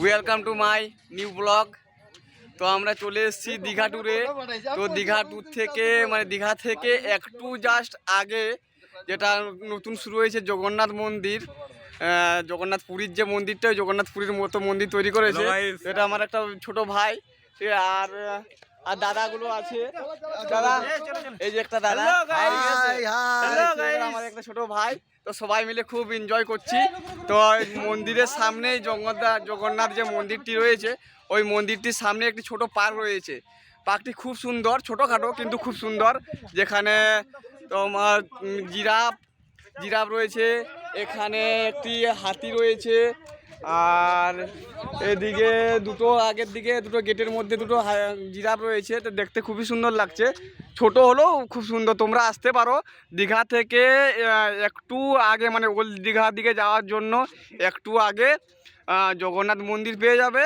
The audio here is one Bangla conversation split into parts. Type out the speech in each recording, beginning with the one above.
Welcome to my new blog তো আমরা চলে এসেছি দীঘা ট্যুরে তো দীঘা ট্যুর থেকে মানে দীঘা থেকে একটু জাস্ট আগে যেটা নতুন শুরু হয়েছে জগন্নাথ মন্দির। জগন্নাথ পুরীর যে মন্দিরটা ওই জগন্নাথ পুরীর মতো মন্দির তৈরি করেছে। সেটা এটা আমার একটা ছোট ভাই। আর আর দাদাগুলো আছে। দাদা এই যে একটা দাদা. আমার একটা ছোট ভাই। তো সবাই মিলে খুব এনজয় করছি। তো মন্দিরের সামনে জগন্নাথ জগন্নাথ যে মন্দিরটি রয়েছে ওই মন্দিরটির সামনে একটি ছোট পার্ক রয়েছে। পার্কটি খুব সুন্দর ছোটোখাটো কিন্তু খুব সুন্দর। যেখানে তোমার জিরাফ জিরাফ রয়েছে। এখানে একটি হাতি রয়েছে। আর এদিকে দুটো আগের দিকে দুটো গেটের মধ্যে দুটো জিরাফ রয়েছে তো দেখতে খুবই সুন্দর লাগছে। ছোট হলেও খুব সুন্দর, তোমরা আসতে পারো। দীঘা থেকে একটু আগে মানে ওল্ড দীঘার দিকে যাওয়ার জন্য একটু আগে জগন্নাথ মন্দির পেয়ে যাবে।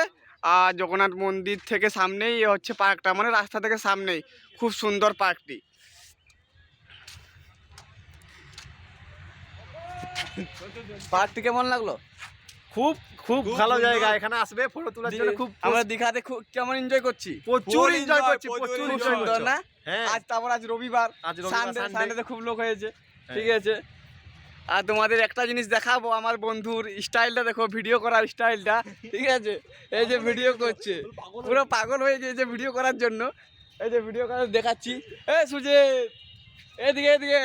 আর জগন্নাথ মন্দির থেকে সামনেই হচ্ছে পার্কটা মানে রাস্তা থেকে সামনেই, খুব সুন্দর পার্কটি। পার্কটি কেমন লাগল? খুব খুব ভালো জায়গা এখানে আসবে ফটো তোলার জন্য খুব আমরা দীঘাতে খুব কেমন এনজয় করছি? প্রচুর এনজয় করছি প্রচুর সুন্দর না হ্যাঁ। আজ তারপর আজ রবিবার। আজ সানডে। সানডেতে খুব লোক হয়েছে। হ্যাঁ। ঠিক আছে। আর তোমাদের একটা জিনিস দেখাবো আমার বন্ধুর স্টাইলটা দেখো ভিডিও করার স্টাইলটা ঠিক আছে? এই যে ভিডিও করছে। পুরো পাগল হয়ে গিয়েছে ভিডিও করার জন্য। এই যে ভিডিও করার দেখাচ্ছি। এ সুজিত! এদিকে এদিকে!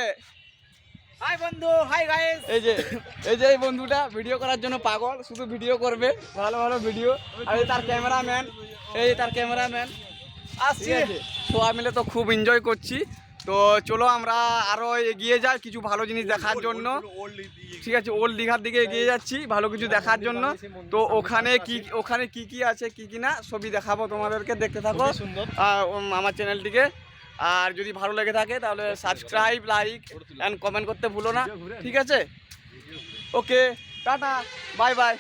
হাই বন্ধু। হাই গাইস এই যে এই যে এই বন্ধুটা ভিডিও করার জন্য পাগল শুধু ভিডিও করবে। ভালো ভালো ভিডিও আর তার ক্যামেরাম্যান এই তার ক্যামেরাম্যান আসছি। সবাই মিলে তো খুব এনজয় করছি। তো চলো আমরা আরও এগিয়ে যাই কিছু ভালো জিনিস দেখার জন্য। ঠিক আছে ওল্ড দীঘার দিকে এগিয়ে যাচ্ছি ভালো কিছু দেখার জন্য। তো ওখানে কি ওখানে কি কি আছে কি কি না সবই দেখাবো তোমাদেরকে। দেখতে থাকো। আমার চ্যানেলটিকে আর যদি ভালো লেগে থাকে তাহলে সাবস্ক্রাইব লাইক অ্যান্ড কমেন্ট করতে ভুলো না। ঠিক আছে? ওকে টাটা বাই বাই